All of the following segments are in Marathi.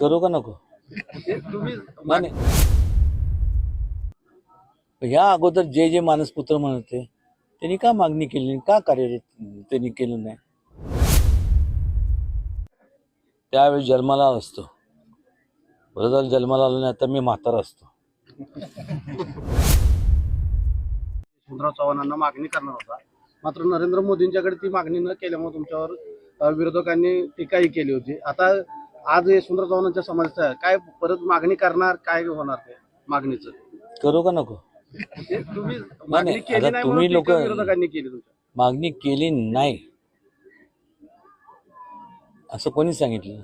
करू का नको? ते ह्या अगोदर जे जे मानसपुत्र म्हणते त्यांनी का मागणी केली का कार्यरत त्यांनी केलं नाही? त्यावेळी जन्माला असतो. बरोबर जन्माला आलो नाही आता मी म्हातारा असतो. यशवंतराव चव्हाणांना मागणी करणार होता. मात्र नरेंद्र मोदींच्याकडे ती मागणी न केल्यामुळे तुमच्यावर अ, विरोधकांनी टीकाही केली होती. आता आज यशवंतराव चव्हाणांच्या समाजाचं काय परत मागणी करणार काय होणार ते मागणीचं? करू का नको? ते तुम्ही मागणी नाही. केली आता नाही तुम्ही म्हणून लोकं- टीका विरोधकांनी केली तुमच्या मागणी केली नाही. असं कोणी सांगितलं?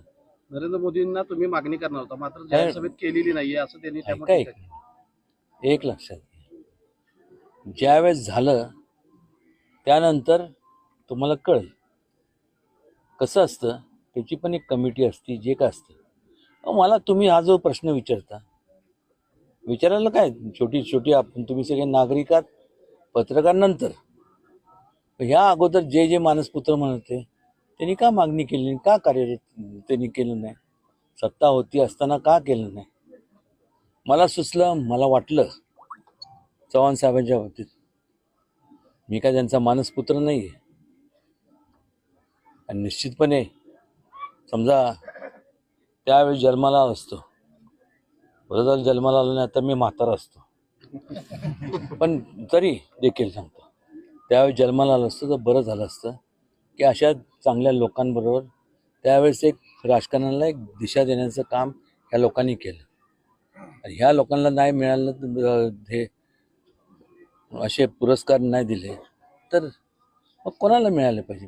नरेंद्र मोदींना तुम्ही मागणी करणार होता. मात्र जाहीर सभेत केलेली नाहीये असं त्यांनी ऐका एक केली. एक लक्षात घ्या. ज्यावेळेस झालं त्यानंतर तुम्हाला कळेल. कसं असतं? त्याची पण एक कमिटी असते जे काय असतं. अहो, मला तुम्ही हा जो प्रश्न विचारता विचारायला काय? छोटी छोटी आपण तुम्ही सगळे नागरिक आहात पत्रकार नंतर. ह्या अगोदर जे जे मानसपुत्र म्हणत होते त्यांनी का मागणी केली का कार्यरत त्यांनी केलं नाही? सत्ता होती असताना का केलं नाही? मला सुचलं मला वाटलं चव्हाण साहेबांच्या बाबतीत मी काय त्यांचा मानसपुत्र नाही आहे आणि निश्चितपणे समजा त्यावेळी जन्माला असतो. बरोबर जन्माला आलो नाही आता मी म्हातारा असतो. पण तरी देखील सांगतो. त्यावेळी जन्माला आलं असतं तर बरं झालं असतं की अशा चांगल्या लोकांबरोबर त्यावेळेस एक राजकारणाला एक दिशा देण्याचं काम ह्या लोकांनी केलं. आणि ह्या लोकांना नाही मिळालं तर, हे असे पुरस्कार नाही दिले तर मग कोणाला मिळाले पाहिजे